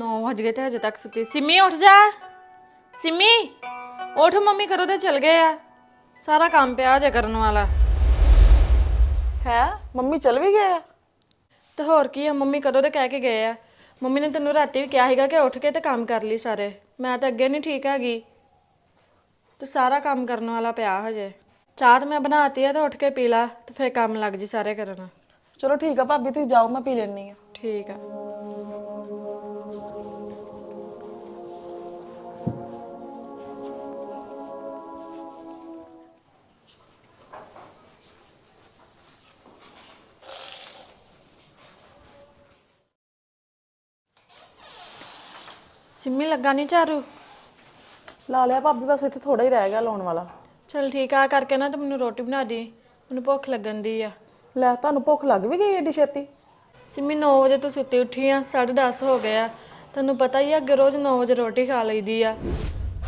9 ਵਜ ਗਏ ਤੇ ਹਜੇ ਤੱਕ ਸੁੱਤੀ। ਸਿੰਮੀ ਉੱਠ ਜਾ। ਸਿੰਮੀ ਉੱਠ ਮੰਮੀ ਕਰੋ ਤੇ ਚਲ ਗਏ ਆ। ਸਾਰਾ ਕੰਮ ਪਿਆ ਜੇ ਕਰਨ ਵਾਲਾ। ਹੈ? ਮੰਮੀ ਚਲ ਵੀ ਗਏ ਆ? ਤੇ ਹੋਰ ਕੀ ਆ? ਮੰਮੀ ਕਦੋਂ ਦੇ ਕਹਿ ਕੇ ਗਏ ਆ? ਮੰਮੀ ਨੇ ਤੈਨੂੰ ਰਾਤੀ ਵੀ ਕਿਹਾ ਸੀਗਾ ਕਿ ਉੱਠ ਕੇ ਤੇ ਕੰਮ ਕਰ ਲਈ ਸਾਰੇ। ਮੈਂ ਤਾਂ ਅੱਗੇ ਨਹੀਂ ਠੀਕ ਹੈਗੀ। ਤੇ ਸਾਰਾ ਕੰਮ ਕਰਨ ਵਾਲਾ ਪਿਆ ਹਜੇ। ਚਾਹ ਤੇ ਮੈਂ ਬਣਾਤੀ ਆ ਤੇ ਉੱਠ ਕੇ ਪੀ ਲਾ ਤੇ ਫੇਰ ਕੰਮ ਲੱਗ ਜੀ ਸਾਰੇ ਕਰਨ। ਚਲੋ ਠੀਕ ਆ ਭਾਬੀ ਤੁਸੀਂ ਜਾਓ ਮੈਂ ਪੀ ਲੈਣੀ ਆ। ਠੀਕ ਆ। ਸਿੰਮੀ ਲੱਗਾ ਨਹੀਂ ਝਾਰੂ ਲਾ ਲਿਆ ਭਾਬੀ ਬਸ ਇੱਥੇ ਥੋੜਾ ਹੀ ਰਹਿ ਗਿਆ ਲਾਉਣ ਵਾਲਾ। ਚਲ ਠੀਕ ਆ ਕਰਕੇ ਨਾ ਤੂੰ ਮੈਨੂੰ ਰੋਟੀ ਬਣਾ ਦੇ। ਮੈਨੂੰ ਭੁੱਖ ਲੱਗਣ ਦੀ ਆ। ਲੈ ਤੁਹਾਨੂੰ ਭੁੱਖ ਲੱਗ ਵੀ ਗਈ ਏਡੀ ਛੇਤੀ? ਸਿੰਮੀ 9 ਵਜੇ ਤੋਂ ਸੁੱਤੀ ਉੱਠੀ ਆ 10:30 ਹੋ ਗਿਆ ਤੈਨੂੰ ਪਤਾ ਹੀ ਆ ਅੱਗੇ ਰੋਜ਼ 9 ਵਜੇ ਰੋਟੀ ਖਾ ਲਈਦੀ ਆ।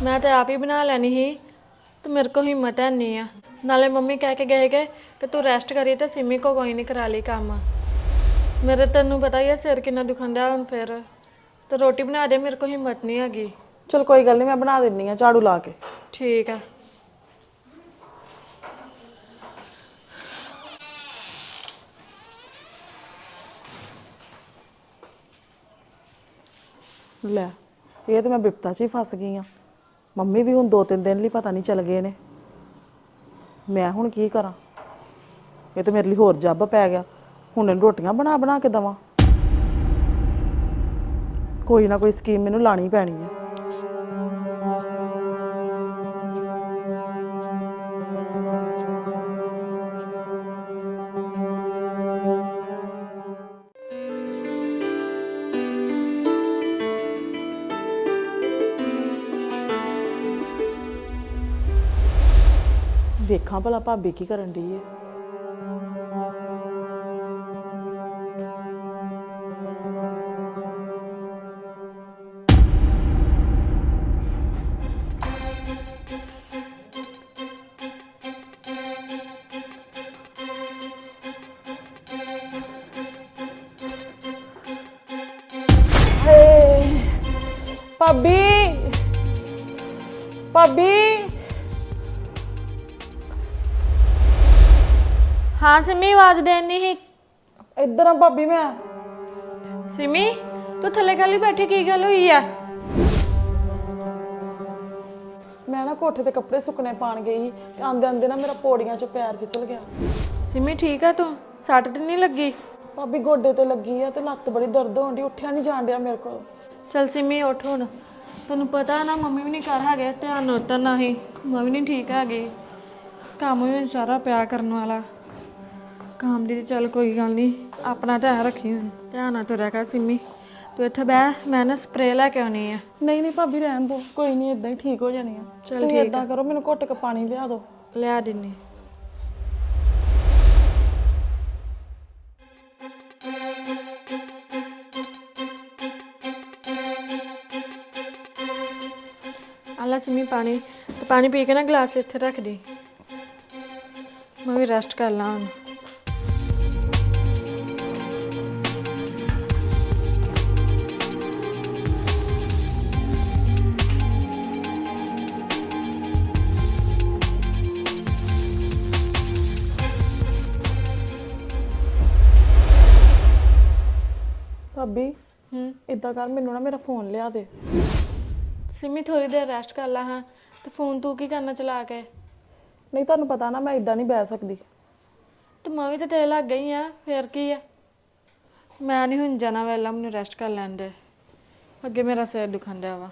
ਮੈਂ ਤਾਂ ਆਪ ਹੀ ਬਣਾ ਲੈਣੀ ਸੀ ਤੇ ਮੇਰੇ ਕੋਲ ਹਿੰਮਤ ਹੈ ਨਹੀਂ ਆ। ਨਾਲੇ ਮੰਮੀ ਕਹਿ ਕੇ ਗਏ ਕਿ ਕਿ ਤੂੰ ਰੈਸਟ ਕਰੀ ਤੇ ਸਿੰਮੀ ਕੋ ਕੋਈ ਨਹੀਂ ਕਰਾ ਲਈ ਕੰਮ। ਮੇਰੇ ਤੈਨੂੰ ਪਤਾ ਹੀ ਆ ਸਿਰ ਕਿੰਨਾ ਦੁਖੰਦਾ ਹੁਣ ਫਿਰ। ਤੇ ਰੋਟੀ ਬਣਾ ਦੇ ਮੇਰੇ ਕੋਲ ਹਿੰਮਤ ਨਹੀਂ ਹੈਗੀ। ਚਲ ਕੋਈ ਗੱਲ ਨਹੀਂ ਮੈਂ ਬਣਾ ਦਿੰਨੀ ਆ ਝਾੜੂ ਲਾ ਕੇ। ਠੀਕ ਆ। ਲੈ ਇਹ ਤੇ ਮੈਂ ਬਿਪਤਾ 'ਚ ਹੀ ਫਸ ਗਈ ਆ। ਮੰਮੀ ਵੀ ਹੁਣ ਦੋ ਤਿੰਨ ਦਿਨ ਲਈ ਪਤਾ ਨਹੀਂ ਚਲ ਗਏ ਨੇ। ਮੈਂ ਹੁਣ ਕੀ ਕਰਾਂ? ਇਹ ਤੇ ਮੇਰੇ ਲਈ ਹੋਰ ਜੱਬ ਪੈ ਗਿਆ। ਹੁਣ ਇਹਨੂੰ ਰੋਟੀਆਂ ਬਣਾ ਬਣਾ ਕੇ ਦਵਾਂ। ਕੋਈ ਨਾ ਕੋਈ ਸਕੀਮ ਮੈਨੂੰ ਲਾਣੀ ਪੈਣੀ ਹੈ ਵੇਖਾਂ ਭਲਾ ਭਾਬੀ ਕੀ ਕਰਨ ਦੀ ਹੈ ਭਾਬੀ। ਭਾਬੀ। ਹਾਂ ਸਿੰਮੀ ਆਵਾਜ਼ ਦੇਣੀ ਸੀ। ਇੱਧਰ ਆ ਭਾਬੀ ਮੈਂ। ਸਿੰਮੀ ਤੂੰ ਥੱਲੇ ਕੱਲੀ ਬੈਠੀ ਕੀ ਗੱਲ ਹੋਈ ਆ? ਮੈਂ ਨਾ ਕੋਠੇ ਤੇ ਕੱਪੜੇ ਸੁੱਕਣੇ ਪਾਣ ਗਈ ਸੀ ਤੇ ਆਂਦੇ ਆਂਦੇ ਨਾ ਮੇਰਾ ਪੌੜੀਆਂ 'ਚ ਪੈਰ ਫਿਸਲ ਗਿਆ। ਸਿੰਮੀ ਠੀਕ ਆ ਤੂੰ? ਸੱਟ ਤੇ ਨਹੀਂ ਲੱਗੀ? ਭਾਬੀ ਗੋਡੇ ਤੇ ਲੱਗੀ ਆ ਤੇ ਲੱਤ ਬੜੀ ਦਰਦ ਹੋਣ ਦੀ ਉੱਠਿਆ ਨਹੀਂ ਜਾਣ ਡਿਆ ਮੇਰੇ ਕੋਲ। ਚਲ ਸਿੰਮੀ ਉੱਠ ਹੁਣ। ਤੈਨੂੰ ਪਤਾ ਨਾ ਮੰਮੀ ਵੀ ਨਹੀਂ ਘਰ ਹੈਗੇ ਧਿਆਨ ਉਤਰ ਨਹੀਂ। ਮੈਂ ਵੀ ਨਹੀਂ ਠੀਕ ਹੈਗੀ। ਕੰਮ ਵੀ ਸਾਰਾ ਪਿਆ ਕਰਨ ਵਾਲਾ। ਕੰਮ ਦੀ ਤੇ ਚੱਲ ਕੋਈ ਗੱਲ ਨਹੀਂ ਆਪਣਾ ਧਿਆਨ ਰੱਖੀ। ਹੁਣ ਧਿਆਨ ਨਾਲ ਤੁਰਿਆ ਕਰ ਸਿੰਮੀ। ਤੂੰ ਇੱਥੇ ਬਹਿ ਮੈਂ ਨਾ ਸਪਰੇਅ ਲੈ ਕੇ ਆਉਣੀ ਆ। ਨਹੀਂ ਨਹੀਂ ਭਾਬੀ ਰਹਿਣ ਦੋ। ਕੋਈ ਨਹੀਂ ਇਦਾਂ ਹੀ ਠੀਕ ਹੋ ਜਾਣੀ ਆ। ਚੱਲ ਤੁਸੀਂ ਏਦਾਂ ਕਰੋ ਮੈਨੂੰ ਘੁੱਟ ਕੇ ਪਾਣੀ ਲਿਆ ਦਿਓ। ਲਿਆ ਦਿੰਨੀ। ਸਿੰਮੀ ਪਾਣੀ ਤੇ ਪਾਣੀ ਪੀ ਕੇ ਨਾ ਗਲਾਸ ਇੱਥੇ ਰੱਖ ਦੀ। ਮੈਂ ਵੀ ਰੈਸਟ ਕਰ ਲਾਂ ਹੁਣ। ਭਾਬੀ ਹੂੰ। ਇਦਾਂ ਕਰ ਮੈਨੂੰ ਨਾ ਮੇਰਾ ਫੋਨ ਲਿਆ ਦੇ। ਸਿੰਮੀ ਥੋੜੀ ਦੇਰ ਰੈਸਟ ਕਰ ਲਾ ਹਾਂ ਤੇ ਫੋਨ ਤੂੰ ਕੀ ਕਰਨਾ ਚਲਾ ਕੇ? ਨਹੀਂ ਤੁਹਾਨੂੰ ਪਤਾ ਨਾ ਮੈਂ ਇਦਾਂ ਨਹੀਂ ਬਹਿ ਸਕਦੀ। ਤੇ ਮੈਂ ਵੀ ਤੇ ਤੇਰੇ ਲੱਗ ਗਈ ਆ ਫੇਰ ਕੀ ਆ? ਮੈਂ ਨਹੀਂ ਹੁਣ ਜਾਣਾ ਵੇਲਾ ਮੈਨੂੰ ਰੈਸਟ ਕਰ ਲੈਣ ਦੇ। ਅੱਗੇ ਮੇਰਾ ਸਿਰ ਦੁਖਾਂਦਾ ਵਾ।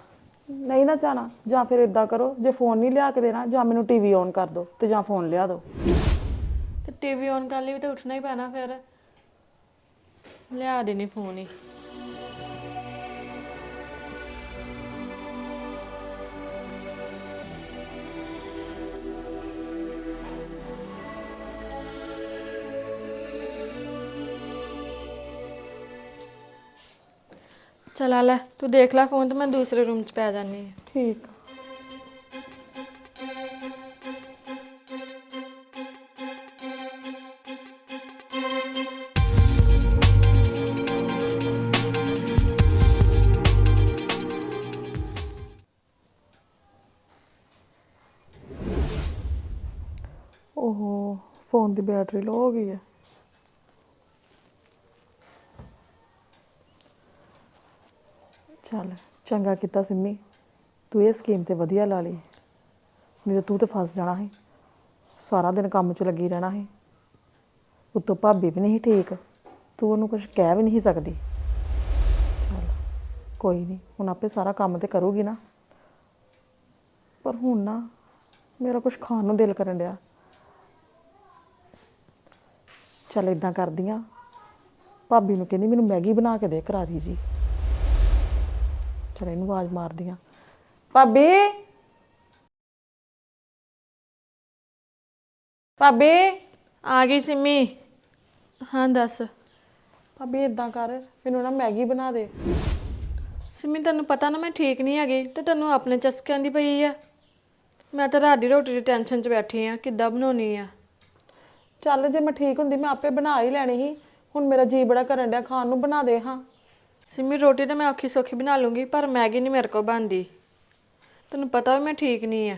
ਨਹੀਂ ਨਾ ਜਾਣਾ ਜਾਂ ਫਿਰ ਇਦਾਂ ਕਰੋ ਜੇ ਫੋਨ ਨਹੀਂ ਲਿਆ ਕੇ ਦੇਣਾ ਜਾਂ ਮੈਨੂੰ ਟੀਵੀ ਔਨ ਕਰ ਦਿਓ ਤੇ ਜਾਂ ਫੋਨ ਲਿਆ ਦਿਓ ਤੇ ਟੀਵੀ ਔਨ ਕਰ ਲਈ ਵੀ ਤੇ ਉੱਠਣਾ ਹੀ ਪੈਣਾ ਫਿਰ। ਲਿਆ ਦੇਣੀ ਫੋਨ ਹੀ। ਚਲਾ ਲੈ, ਤੂੰ ਦੇਖ ਲੈ ਫੋਨ ਤੇ, ਮੈਂ ਦੂਸਰੇ ਰੂਮ 'ਚ ਪੈ ਜਾਨੀ ਆ ਠੀਕ ਓਹੋ, ਫੋਨ ਦੀ ਬੈਟਰੀ ਲੋ ਹੋ ਗਈ ਹੈ ਚੱਲ, ਚੰਗਾ ਕੀਤਾ ਸਿੰਮੀ। ਤੂੰ ਇਹ ਸਕੀਮ ਤੇ ਵਧੀਆ ਲਾ ਲਈ। ਨਹੀਂ ਤਾਂ ਤੂੰ ਤੇ ਫਸ ਜਾਣਾ ਸੀ। ਸਾਰਾ ਦਿਨ ਕੰਮ 'ਚ ਲੱਗੀ ਰਹਿਣਾ ਸੀ। ਉੱਤੋਂ ਭਾਬੀ ਵੀ ਨਹੀਂ ਠੀਕ। ਤੂੰ ਉਹਨੂੰ ਕੁਝ ਕਹਿ ਵੀ ਨਹੀਂ ਸਕਦੀ। ਚੱਲ, ਕੋਈ ਨਹੀਂ, ਹੁਣ ਆਪੇ ਸਾਰਾ ਕੰਮ ਤੇ ਕਰੂਗੀ ਨਾ। ਪਰ ਹੁਣ ਨਾ ਮੇਰਾ ਕੁਝ ਖਾਣ ਨੂੰ ਦਿਲ ਕਰਨ ਡਿਆ। ਚੱਲ ਇਦਾਂ ਕਰਦੀ ਆਂ। ਭਾਬੀ ਨੂੰ ਕਹਿੰਦੀ, ਮੈਨੂੰ ਮੈਗੀ ਬਣਾ ਕੇ ਦੇ ਕਰਾ ਦੀ ਜੀ। ਚਲ ਇਹਨੂੰ ਆਵਾਜ਼ ਮਾਰਦੀ ਆਂ। ਭਾਬੀ! ਭਾਬੀ! ਆ ਗਈ ਸਿੰਮੀ। ਹਾਂ ਦੱਸ। ਭਾਬੀ ਇਦਾਂ ਕਰ ਮੈਨੂੰ ਨਾ ਮੈਗੀ ਬਣਾ ਦੇ। ਸਿੰਮੀ ਤੈਨੂੰ ਪਤਾ ਨਾ ਮੈਂ ਠੀਕ ਨਹੀਂ ਹੈਗੀ ਤੇ ਤੈਨੂੰ ਆਪਣੇ ਚਸਕਿਆਂ ਦੀ ਪਈ ਆ। ਮੈਂ ਤਾਂ ਰਾਤ ਦੀ ਰੋਟੀ ਦੀ ਟੈਨਸ਼ਨ 'ਚ ਬੈਠੀ ਆ ਕਿੱਦਾਂ ਬਣਾਉਣੀ ਆ? ਚੱਲ ਜੇ ਮੈਂ ਠੀਕ ਹੁੰਦੀ ਮੈਂ ਆਪੇ ਬਣਾ ਹੀ ਲੈਣੀ ਸੀ। ਹੁਣ ਮੇਰਾ ਜੀ ਬੜਾ ਕਰਨ ਡਿਆ ਖਾਣ ਨੂੰ ਬਣਾ ਦੇ ਹਾਂ। ਸਿੰਮੀ ਰੋਟੀ ਤਾਂ ਮੈਂ ਔਖੀ ਸੌਖੀ ਬਣਾ ਲੂੰਗੀ ਪਰ ਮੈਗੀ ਨਹੀਂ ਮੇਰੇ ਕੋਲ ਬਣਦੀ। ਤੈਨੂੰ ਪਤਾ ਵੀ ਮੈਂ ਠੀਕ ਨਹੀਂ ਆ।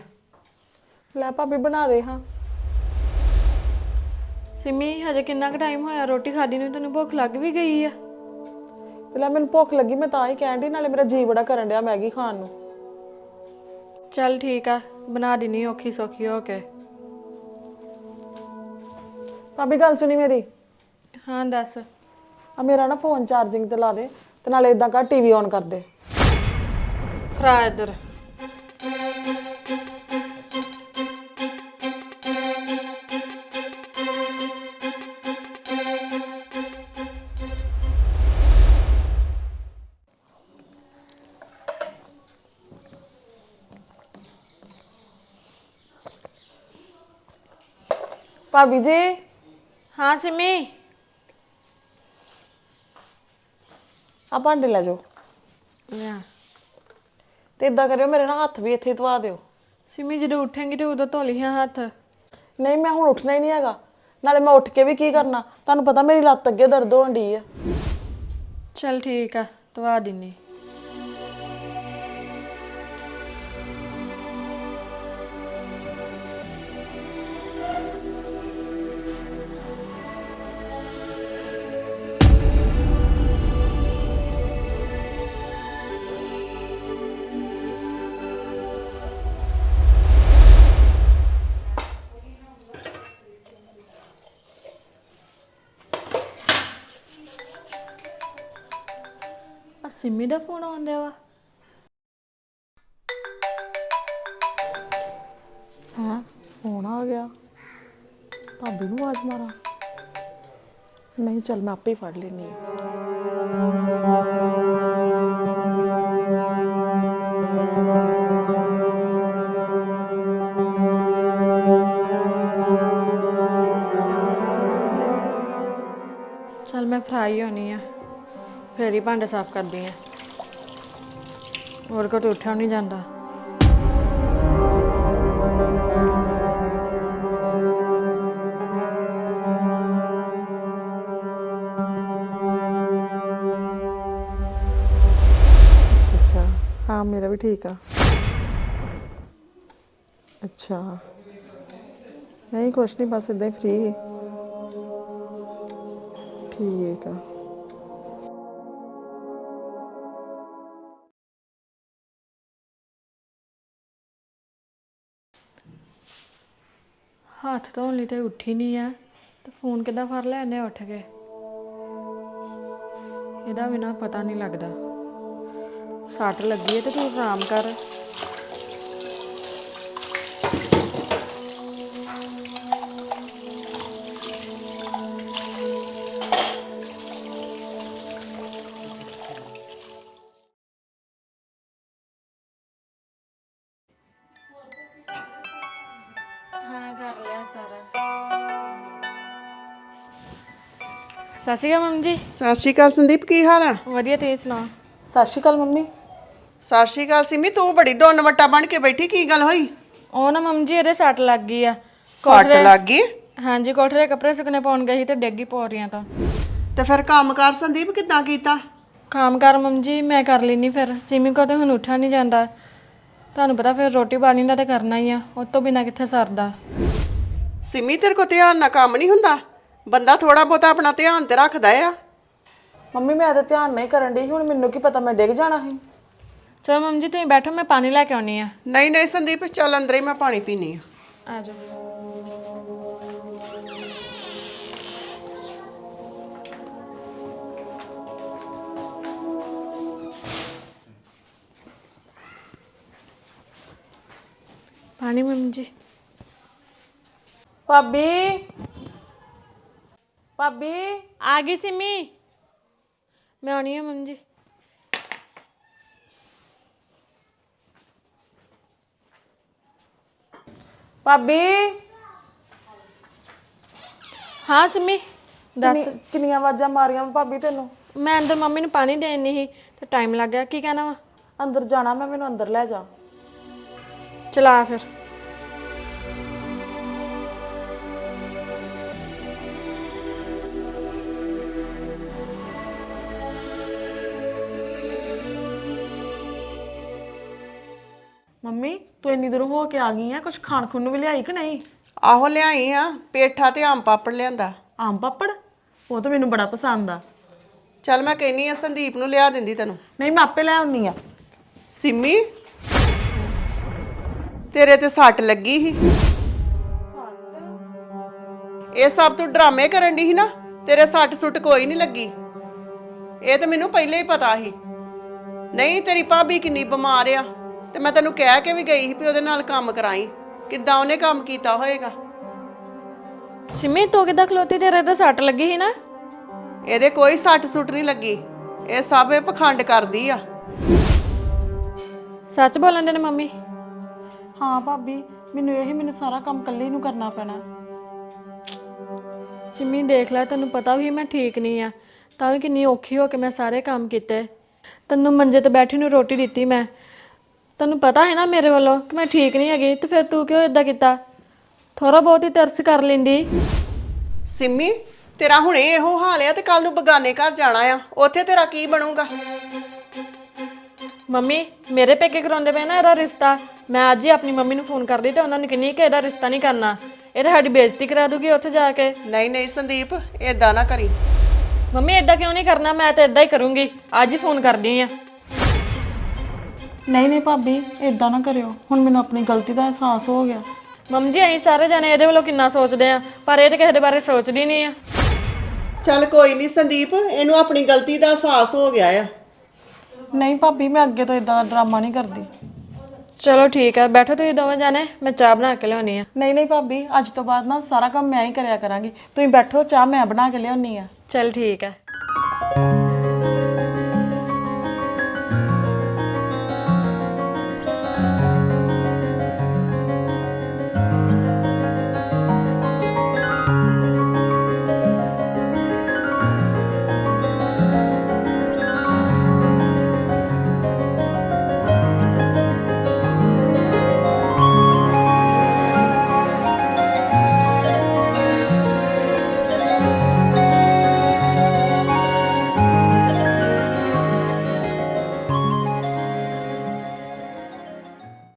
ਲੈ ਭਾਬੀ ਬਣਾ ਦੇ ਹਾਂ। ਸਿੰਮੀ ਹਜੇ ਕਿੰਨਾ ਕੁ ਟਾਈਮ ਹੋਇਆ? ਰੋਟੀ ਖਾਦੀ ਨੂੰ ਤੈਨੂੰ ਭੁੱਖ ਲੱਗ ਵੀ ਗਈ ਆ। ਤੇ ਲੈ ਮੈਨੂੰ ਭੁੱਖ ਲੱਗੀ ਮੈਂ ਤਾਂ ਹੀ ਕਹਿਣ ਡਈ ਨਾਲੇ ਮੇਰਾ ਜੀ ਬੜਾ ਕਰਨ ਡਿਆ ਮੈਗੀ ਖਾਣ ਨੂੰ। ਚੱਲ ਠੀਕ ਆ ਬਣਾ ਦਿੰਨੀ ਔਖੀ ਸੌਖੀ ਹੋ ਕੇ। ਭਾਬੀ ਗੱਲ ਸੁਣੀ ਮੇਰੀ? ਹਾਂ ਦੱਸ। ਆ ਮੇਰਾ ਨਾ ਫੋਨ ਚਾਰਜਿੰਗ ਤੇ ਲਾ ਦੇ। ਤੇ ਨਾਲੇ ਇਦਾਂ ਕਰ ਟੀਵੀ ਔਨ ਕਰ ਦੇ ਫਰਾ ਇੱਧਰ। ਭਾਬੀ ਜੀ? ਹਾਂ ਸਿੰਮੀ? ਆ ਭਾਂਡੇ ਲੈ ਜਾਓ। ਲਿਆ ਤੇ ਇਦਾਂ ਕਰਿਓ ਮੇਰੇ ਨਾਲ ਹੱਥ ਵੀ ਇੱਥੇ ਹੀ ਧਵਾ ਦਿਓ। ਸਿੰਮੀ ਜਦੋਂ ਉੱਠੇਂਗੀ ਤੇ ਉਦੋਂ ਧੋ ਲਈ ਹੱਥ। ਨਹੀਂ ਮੈਂ ਹੁਣ ਉੱਠਣਾ ਹੀ ਨਹੀਂ ਹੈਗਾ। ਨਾਲੇ ਮੈਂ ਉੱਠ ਕੇ ਵੀ ਕੀ ਕਰਨਾ? ਤੁਹਾਨੂੰ ਪਤਾ ਮੇਰੀ ਲੱਤ ਅੱਗੇ ਦਰਦ ਹੋਣ ਡਈ ਆ। ਚੱਲ ਠੀਕ ਆ ਧਵਾ ਦਿੰਨੀ। ਸਿੰਮੀ ਦਾ ਫੋਨ ਆਉਂਦਾ ਵਾ? ਹਾਂ, ਫੋਨ ਆ ਗਿਆ। ਭਾਬੀ ਨੂੰ ਆਵਾਜ਼ ਮਾਰਾਂ। ਨਹੀਂ, ਚੱਲ ਮੈਂ ਆਪੇ ਹੀ ਫੜ ਲੈਣੀ ਚੱਲ ਮੈਂ ਫਰਾਈ ਹੋਣੀ ਆ। ਫਿਰ ਹੀ ਭਾਂਡੇ ਸਾਫ਼ ਕਰਦੀ ਆ। ਹੋਰ ਕੋਟ ਉੱਠਿਆ ਨਹੀਂ ਜਾਂਦਾ। ਅੱਛਾ ਅੱਛਾ। ਹਾਂ, ਮੇਰਾ ਵੀ ਠੀਕ ਆ। ਅੱਛਾ। ਨਹੀਂ, ਕੁਛ ਨਹੀਂ, ਬਸ ਇਦਾਂ ਹੀ ਫ੍ਰੀ ਠੀਕ ਆ। ਹੱਥ ਧੋਣ ਲਈ ਤੇ ਉੱਠੀ ਨਹੀਂ ਆ। ਤੇ ਫੋਨ ਕਿੱਦਾਂ ਫੜ ਲੈਣੇ ਉੱਠ ਕੇ? ਇਹਦਾ ਵੀ ਨਾ ਪਤਾ ਨਹੀਂ ਲੱਗਦਾ। ਸੱਟ ਲੱਗੀ ਹੈ ਤੇ ਤੂੰ ਆਰਾਮ ਕਰ। ਸਤਿ ਸ਼੍ਰੀ ਅਕਾਲ ਮੰਮੀ ਜੀ। ਸਤਿ ਸ਼੍ਰੀ ਅਕਾਲ ਸੰਦੀਪ ਕੀ ਹਾਲ ਆ? ਵਧੀਆ ਤੁਸੀਂ ਸੁਣਾਓ? ਸਤਿ ਸ਼੍ਰੀ ਅਕਾਲ ਮੰਮੀ। ਸਤਿ ਸ਼੍ਰੀ ਅਕਾਲ ਸਿਮੀ ਤੂੰ ਬੜੀ ਡੋਨ ਵੱਟਾ ਬਣ ਕੇ ਬੈਠੀ ਕੀ ਗੱਲ ਹੋਈ? ਉਹ ਨਾ ਮੰਮੀ ਜੀ ਇਹਦੇ ਸੱਟ ਲੱਗ ਗਈ ਆ। ਸੱਟ ਲੱਗ ਗਈ? ਹਾਂਜੀ ਕੋਠੇ ਦੇ ਕੱਪੜੇ ਸੁੱਕਣੇ ਪਾਉਣ ਗਈ ਸੀ ਤੇ ਡਿੱਗੀ ਪੌਰੀਆਂ ਤੋਂ। ਤੇ ਫਿਰ ਕੰਮ ਕਰ ਸੰਦੀਪ ਕਿੱਦਾਂ ਕੀਤਾ? ਕੰਮ ਕਰ ਮੰਮੀ ਜੀ ਮੈਂ ਕਰ ਲੈਣੀ ਫਿਰ। ਸਿਮੀ ਕੋ ਤੇ ਹੁਣ ਉੱਠਿਆ ਨਹੀਂ ਜਾਂਦਾ। ਤੁਹਾਨੂੰ ਪਤਾ ਫਿਰ ਰੋਟੀ ਪਾਣੀ ਦਾ ਤੇ ਕਰਨਾ ਹੀ ਆ ਉਹ ਤੋਂ ਬਿਨਾ ਕਿੱਥੇ ਸਰਦਾ? ਸਿਮੀ ਤੇਰੇ ਕੋ ਧਿਆਨ ਨਾਲ ਕੰਮ ਨਹੀਂ ਹੁੰਦਾ? ਬੰਦਾ ਥੋੜਾ ਬਹੁਤਾ ਆਪਣਾ ਧਿਆਨ ਤੇ ਰੱਖਦਾ ਆ। ਮੰਮੀ ਮੈਂ ਤਾਂ ਧਿਆਨ ਨਹੀਂ ਕਰਨ ਡਈ ਹੁਣ ਮੈਨੂੰ ਕੀ ਪਤਾ ਮੈਂ ਡਿੱਗ ਜਾਣਾ ਸੀ। ਚਲੋ ਮੰਮੀ ਜੀ ਤੁਸੀਂ ਬੈਠੋ ਮੈਂ ਪਾਣੀ ਲੈ ਕੇ ਆਉਣੀ ਆ। ਨਹੀਂ ਨਹੀਂ ਸੰਦੀਪ ਚੱਲ ਅੰਦਰ ਹੀ ਮੈਂ ਪਾਣੀ ਪੀਣੀ ਆ। ਆ ਜਾਓ। ਪਾਣੀ ਮੰਮੀ ਜੀ। ਭਾਬੀ ਭਾਬੀ? ਆ ਗਈ ਸਿਮੀ। ਮੈਂ ਆਉਣੀ ਆ ਮੰਮੀ ਜੀ। ਭਾਬੀ? ਹਾਂ ਸਿਮੀ ਦੱਸ। ਕਿੰਨੀ- ਕਿੰਨੀਆਂ ਆਵਾਜ਼ਾਂ ਮਾਰੀਆਂ ਭਾਬੀ ਤੈਨੂੰ? ਮੈਂ ਅੰਦਰ ਮੰਮੀ ਨੂੰ ਪਾਣੀ ਦੇਣ ਨਹੀਂ ਸੀ ਤੇ ਟਾਈਮ ਲੱਗ ਗਿਆ। ਕੀ ਕਹਿਣਾ ਵਾ? ਅੰਦਰ ਜਾਣਾ ਮੈਂ ਮੈਨੂੰ ਅੰਦਰ ਲੈ ਜਾ। ਚਲਾ ਫਿਰ। ਤੂੰ ਇੰਨੀ ਦੂਰ ਹੋ ਕੇ ਆ ਗਈ ਆ ਕੁਝ ਖਾਣ ਖੁਣ ਨੂੰ ਵੀ ਲਿਆਈ ਕਿ ਨਹੀਂ? ਆਹੋ ਲਿਆਈ ਆ ਪੇਠਾ ਤੇ ਆਮ ਪਾਪੜ ਲਿਆਂਦਾ। ਆਮ ਪਾਪੜ? ਉਹ ਤਾਂ ਮੈਨੂੰ ਬੜਾ ਪਸੰਦ ਆ। ਚੱਲ ਮੈਂ ਕਹਿੰਨੀ ਆ ਸੰਦੀਪ ਨੂੰ ਲਿਆ ਦਿੰਦੀ ਤੈਨੂੰ। ਨਹੀਂ ਮੈਂ ਆਪੇ ਲੈ ਆਉਣੀ ਆ। ਸਿੰਮੀ ਤੇਰੇ ਤੇ ਸੱਟ ਲੱਗੀ ਸੀ। ਇਹ ਸਭ ਤੂੰ ਡਰਾਮੇ ਕਰਨ ਦੀ ਸੀ ਨਾ ਤੇਰੇ ਸੱਟ ਸੁੱਟ ਕੋਈ ਨਹੀਂ ਲੱਗੀ। ਇਹ ਤਾਂ ਮੈਨੂੰ ਪਹਿਲੇ ਹੀ ਪਤਾ ਸੀ। ਨਹੀਂ ਤੇਰੀ ਭਾਬੀ ਕਿੰਨੀ ਬਿਮਾਰ ਆ। ਤੇ ਮੈਂ ਤੈਨੂੰ ਕਹਿ ਕੇ ਵੀ ਗਈ ਸੀ ਵੀ ਉਹਦੇ ਨਾਲ ਕੰਮ ਕਰਾਈ। ਕਿੱਦਾਂ ਉਹਨੇ ਕੰਮ ਕੀਤਾ ਹੋਏਗਾ? ਸਿਮੀ ਤੂੰ ਕਿੱਦਾਂ ਖਲੋਤੀ? ਤੇਰੇ ਤੇ ਸੱਟ ਲੱਗੀ ਸੀ ਨਾ। ਇਹਦੇ ਕੋਈ ਸੱਟ ਸੁੱਟ ਨਹੀਂ ਲੱਗੀ। ਇਹ ਸਭ ਇਹ ਪਖੰਡ ਕਰਦੀ ਆ। ਸੱਚ ਬੋਲਣ ਦੇ ਨੇ ਮੰਮੀ? ਹਾਂ ਭਾਬੀ ਮੈਨੂੰ ਇਹ ਮੈਨੂੰ ਸਾਰਾ ਕੰਮ ਇਕੱਲੇ ਨੂੰ ਕਰਨਾ ਪੈਣਾ। ਸਿਮੀ ਦੇਖ ਲੈ ਤੈਨੂੰ ਪਤਾ ਵੀ ਮੈਂ ਠੀਕ ਨਹੀਂ ਆ। ਤਾਂ ਵੀ ਕਿੰਨੀ ਔਖੀ ਹੋ ਕੇ ਮੈਂ ਸਾਰੇ ਕੰਮ ਕੀਤੇ। ਤੈਨੂੰ ਮੰਜੇ ਤੇ ਬੈਠੀ ਨੂੰ ਰੋਟੀ ਦਿੱਤੀ ਮੈਂ। ਤੈਨੂੰ ਪਤਾ ਹੈ ਨਾ ਮੇਰੇ ਵੱਲੋਂ ਕਿ ਮੈਂ ਠੀਕ ਨਹੀਂ ਹੈਗੀ ਤੇ ਫਿਰ ਤੂੰ ਕਿਉਂ ਇਦਾਂ ਕੀਤਾ? ਥੋੜਾ ਬਹੁਤ ਹੀ ਤਰਸ ਕਰ ਲੈਂਦੀ। ਸਿੰਮੀ ਤੇਰਾ ਹੁਣੇ ਇਹੋ ਹਾਲ ਆ ਤੇ ਕੱਲ ਨੂੰ ਬਗਾਨੇ ਘਰ ਜਾਣਾ ਆ। ਉੱਥੇ ਤੇਰਾ ਕੀ ਬਣੂਗਾ? ਮੰਮੀ ਮੇਰੇ ਪੇਕੇ ਕਰਾਉਂਦੇ ਪਏ ਨਾ ਇਹਦਾ ਰਿਸ਼ਤਾ। ਮੈਂ ਅੱਜ ਹੀ ਆਪਣੀ ਮੰਮੀ ਨੂੰ ਫੋਨ ਕਰਦੀ ਤੇ ਉਹਨਾਂ ਨੂੰ ਕਿੰਨੀ ਕਿ ਇਹਦਾ ਰਿਸ਼ਤਾ ਨਹੀਂ ਕਰਨਾ। ਇਹ ਤਾਂ ਸਾਡੀ ਬੇਇੱਜ਼ਤੀ ਕਰਾ ਦੂਗੀ ਉੱਥੇ ਜਾ ਕੇ। ਨਹੀਂ ਨਹੀਂ ਸੰਦੀਪ ਏਦਾਂ ਨਾ ਕਰੀ। ਮੰਮੀ ਇਦਾਂ ਕਿਉਂ ਨਹੀਂ ਕਰਨਾ? ਮੈਂ ਤਾਂ ਇਦਾਂ ਹੀ ਕਰੂੰਗੀ। ਅੱਜ ਹੀ ਫੋਨ ਕਰਦੀ ਆ। ਨਹੀਂ ਨਹੀਂ ਭਾਬੀ ਇਦਾਂ ਨਾ ਕਰਿਓ। ਹੁਣ ਮੈਨੂੰ ਆਪਣੀ ਗਲਤੀ ਦਾ ਅਹਿਸਾਸ ਹੋ ਗਿਆ। ਮੰਮੀ ਜੀ ਅਸੀਂ ਸਾਰੇ ਜਾਣੇ ਇਹਦੇ ਵੱਲੋਂ ਕਿੰਨਾ ਸੋਚਦੇ ਆ ਪਰ ਇਹ ਤਾਂ ਕਿਸੇ ਦੇ ਬਾਰੇ ਸੋਚਦੀ ਨਹੀਂ ਆ। ਚੱਲ ਕੋਈ ਨਹੀਂ ਸੰਦੀਪ ਇਹਨੂੰ ਆਪਣੀ ਗਲਤੀ ਦਾ ਅਹਿਸਾਸ ਹੋ ਗਿਆ ਆ। ਨਹੀਂ ਭਾਬੀ ਮੈਂ ਅੱਗੇ ਤੋਂ ਇਦਾਂ ਦਾ ਡਰਾਮਾ ਨਹੀਂ ਕਰਦੀ। ਚਲੋ ਠੀਕ ਹੈ ਬੈਠੋ ਤੁਸੀਂ ਦੋਵੇਂ ਜਾਣੇ ਮੈਂ ਚਾਹ ਬਣਾ ਕੇ ਲਿਆਉਣੀ ਆ। ਨਹੀਂ ਨਹੀਂ ਭਾਬੀ ਅੱਜ ਤੋਂ ਬਾਅਦ ਨਾ ਸਾਰਾ ਕੰਮ ਮੈਂ ਹੀ ਕਰਿਆ ਕਰਾਂਗੀ। ਤੁਸੀਂ ਬੈਠੋ ਚਾਹ ਮੈਂ ਬਣਾ ਕੇ ਲਿਆਉਣੀ ਆ। ਚਲ ਠੀਕ ਹੈ